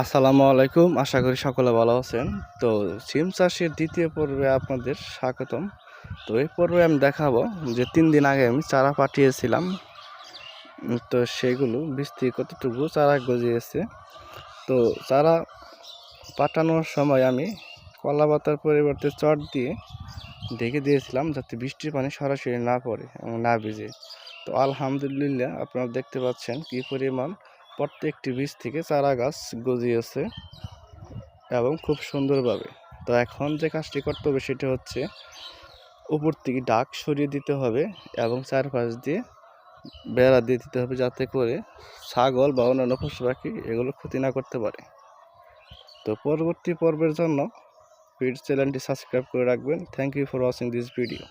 আসসালামু আলাইকুম। আশা করি সকলে ভালো আছেন। তো সিম চাষের দ্বিতীয় পর্বে আপনাদের স্বাগতম। তো এই পর্বে আমি দেখাবো যে তিন দিন আগে আমি চারা পাঠিয়েছিলাম। তো সেগুলো বৃষ্টি কতটুকু চারা গজিয়েছে। তো চারা পাঠানোর সময় আমি কলা পাতার পরিবর্তে চট দিয়ে ঢেকে দিয়েছিলাম যাতে বৃষ্টির পানি সরাসরি না পড়ে এবং না ভিজে। তো আলহামদুলিল্লাহ আপনারা দেখতে পাচ্ছেন কি পরিমাণ প্রত্যেকটি বীজ থেকে চারা গাছ গজিয়েছে এবং খুব সুন্দরভাবে। তো এখন যে কাজটি করতে হবে সেটা হচ্ছে উপর থেকে ডাক সরিয়ে দিতে হবে এবং চারপাশ দিয়ে বেড়া দিয়ে দিতে হবে যাতে করে ছাগল বা অন্যান্য পশু পাখি এগুলো ক্ষতি না করতে পারে। তো পরবর্তী পর্বের জন্য পিড চ্যানেলটি সাবস্ক্রাইব করে রাখবেন। Thank you for watching this video